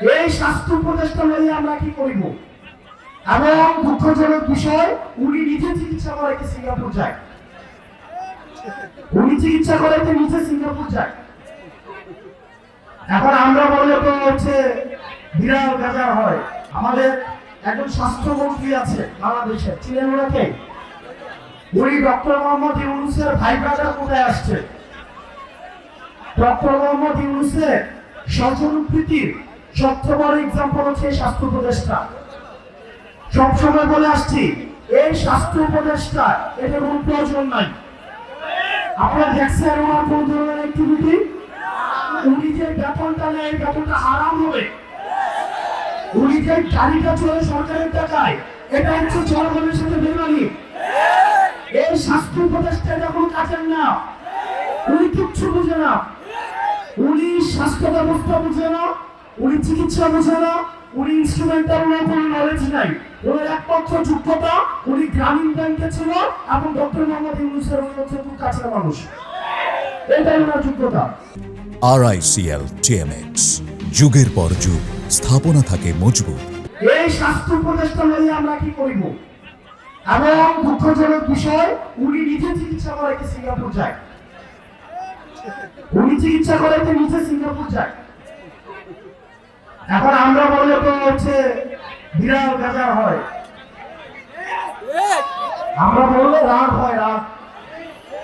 এই স্বাস্থ্য উপদেষ্টা লইয়া আমরা কি করিব? এবং দুঃখজনক বিষয়, উনি নিজে চিকিৎসা করাইতে সিঙ্গাপুর যায়। উনি চিকিৎসা করাইতে নিজে সিঙ্গাপুর যায়। এখন আমরা বললে তো হচ্ছে বিরাট গাজার হয়। আমাদের একজন স্বাস্থ্যমন্ত্রী আছে বাংলাদেশে ছিলেন ওনাকে? উনি ডক্টর মোহাম্মদ ইউনুসের ভাই ব্রাদার কোথায় আসছে? ডক্টর মোহাম্মদ ইউনুসের সর্বপ্রীতির সবচেয়ে বড় এক্সাম্পল হচ্ছে স্বাস্থ্য উপদেষ্টা। সবসময় বলে আসছি, এই স্বাস্থ্য উপদেষ্টা এটা কোনো প্রয়োজন নাই। আপনারা দেখছেন ওনার কোন ধরনের অ্যাক্টিভিটি উনি যে বেতনটা নেয় বেতনটা আরাম হবে। উনি যে গাড়িটা চলে সরকারের টাকায়, এটা হচ্ছে জনগণের সাথে বেমানি এই স্বাস্থ্য উপদেষ্টা এটা কাজের না। উনি কিচ্ছু বুঝে না। উনি স্বাস্থ্য ব্যবস্থা বুঝে না। উনি চিকিৎসা বুঝে না উনি ইনস্ট্রুমেন্টাল ওনার কোনো নলেজ নাই। ওনার একমাত্র যোগ্যতা উনি গ্রামীণ ব্যাংকে ছিল এবং ডক্টর মোহাম্মদ ইউনুসের উনি হচ্ছে খুব কাছের মানুষ। এটাই ওনার যোগ্যতা। আরআইসিএল টিএমএক্স যুগের পর যুগ স্থাপনা থাকে মজবুত। এই স্বাস্থ্য উপদেষ্টা লইয়া আমরা কি করিব? এবং দুঃখজনক বিষয় উনি নিজে চিকিৎসা করাইতে সিঙ্গাপুর যায়। উনি চিকিৎসা করাইতে নিজে সিঙ্গাপুর যায়। এখন আমরা বললে তো হচ্ছে বিরাট গাজার হয়। আমরা বললে রাগ হয়, রাগ।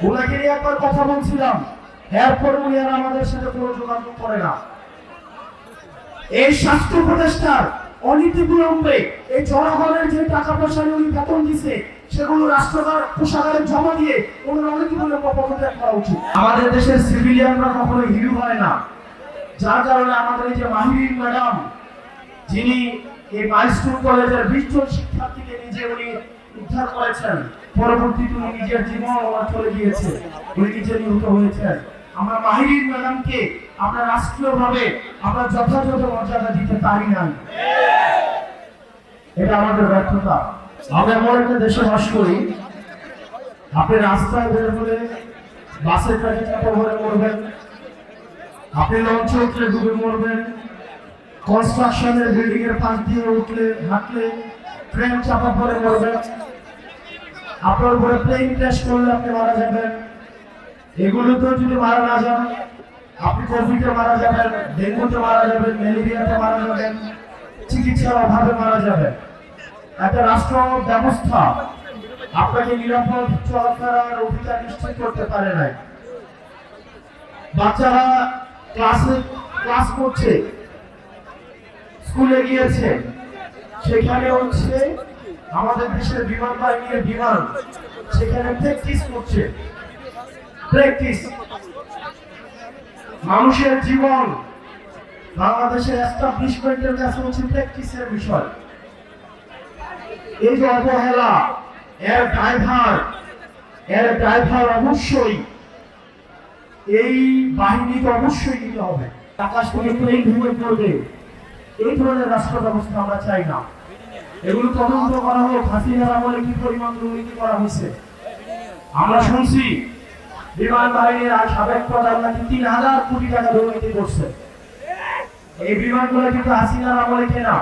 ওনাকে নিয়ে একবার কথা বলছিলাম। এরপর উনি আর আমাদের সাথে কোনো যোগাযোগ করে না। এই স্বাস্থ্য উপদেষ্টার অনীতি বিলম্বে এই জনগণের যে টাকা পয়সা উনি বেতন দিছে, সেগুলো রাষ্ট্রকার কোষাগারে জমা দিয়ে ওনার অনীতি বিলম্ব পদত্যাগ করা উচিত। আমাদের দেশের সিভিলিয়ানরা কখনো হিরো হয় না। যার কারণে আমাদের এই যে মাহিরিন ম্যাডাম, যিনি এই মাইলস্টোন কলেজের বিশ শিক্ষার্থীকে নিজে উনি উদ্ধার করেছেন, পরবর্তীতে উনি নিজের জীবন ওনার চলে গিয়েছে, উনি নিজে নিহত হয়েছেন। আমরা মাহিরিন ম্যাডামকে আমরা রাষ্ট্রীয়ভাবে আমরা যথাযথ মর্যাদা দিতে পারি না এটা আমাদের ব্যর্থতা। আমরা এমন একটা দেশে বাস করি, আপনি রাস্তায় বের হলে বাসের ট্রাকে চাপা ভরে মরবেন আপনি লঞ্চে উঠলে ডুবে মরবেন। কনস্ট্রাকশনের বিল্ডিং এর পাশ দিয়ে উঠলে, হাঁটলে ট্রেন চাপা পড়ে মরবেন। আপনার উপরে প্লেন ক্র্যাশ করলে আপনি মারা যাবেন। এগুলোতে যদি মারা না যান, আপনি কোভিডে মারা যাবেন ডেঙ্গুতে মারা যাবেন ম্যালেরিয়াতে মারা যাবেন, চিকিৎসার অভাবে মারা যাবেন। একটা রাষ্ট্র ব্যবস্থা আপনাকে নিরাপদ চলাফেরার অধিকার নিশ্চিত করতে পারে নাই। বাচ্চারা ক্লাসে ক্লাস করছে, স্কুলে গিয়েছে, সেখানে হচ্ছে আমাদের দেশের বিমান বাহিনীর বিমান, সেখানে প্র্যাকটিস করছে। প্র্যাকটিস মানুষের জীবন, বাংলাদেশের এস্টাবলিশমেন্টের কাছে হচ্ছে প্র্যাকটিসের বিষয়। এই যে অবহেলা, এর ড্রাইভার এর ড্রাইভার অবশ্যই এই বাহিনীকে অবশ্যই নিতে হবে। আকাশ থেকে প্লেন ঢুকে পড়বে। এই ধরনের রাষ্ট্র ব্যবস্থা আমরা চাই না। এগুলো তদন্ত করা হোক, হাসিনার আমলে কি পরিমাণ দুর্নীতি করা হয়েছে? আমরা শুনছি, বিমান বাহিনীর আর সাবেক প্রধান নাকি তিন হাজার কোটি টাকা দুর্নীতি করছে। এই বিমানগুলো কিন্তু হাসিনার আমলে কেনা।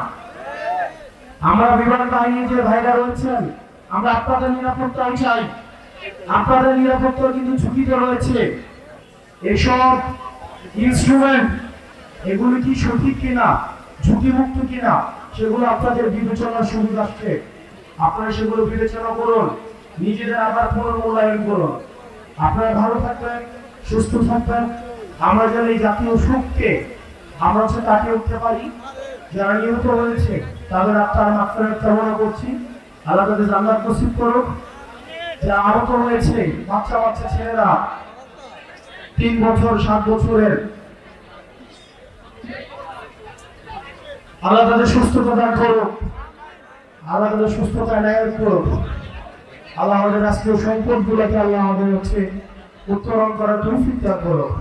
আমরা বিমান বাহিনীর যে ভাইরা রয়েছেন, আমরা আপনাদের নিরাপত্তাই চাই। আপনাদের নিরাপত্তা কিন্তু ঝুঁকিতে রয়েছে। এসব ইনস্ট্রুমেন্ট এগুলো কি সঠিক কিনা, ঝুঁকিমুক্ত কিনা, সেগুলো আপনাদের বিবেচনার সুবিধার্থে আপনারা সেগুলো বিবেচনা করুন, নিজেদের আবার পুনর্মূল্যায়ন করুন। আপনারা ভালো থাকবেন, সুস্থ থাকবেন। আমরা যেন এই জাতীয় সুখকে, আমরা হচ্ছে কাটিয়ে উঠতে পারি। যারা নিহত হয়েছে, তাদের আত্মার মাত্রার কামনা করছি। আল্লাহ তাদের জান্নাত নসিব করুক। যারা আহত হয়েছে বাচ্চা বাচ্চা ছেলেরা তিন বছর, সাত বছরের। আল্লাহ তাদের সুস্থতা দান করুক। আল্লাহ তাদের সুস্থতা ন্যায় করুক। আল্লাহ আমাদের রাষ্ট্রীয় সম্পদ গুলোকে আল্লাহ আমাদের হচ্ছে উত্তরণ করার তৌফিক চিন্তা করুক।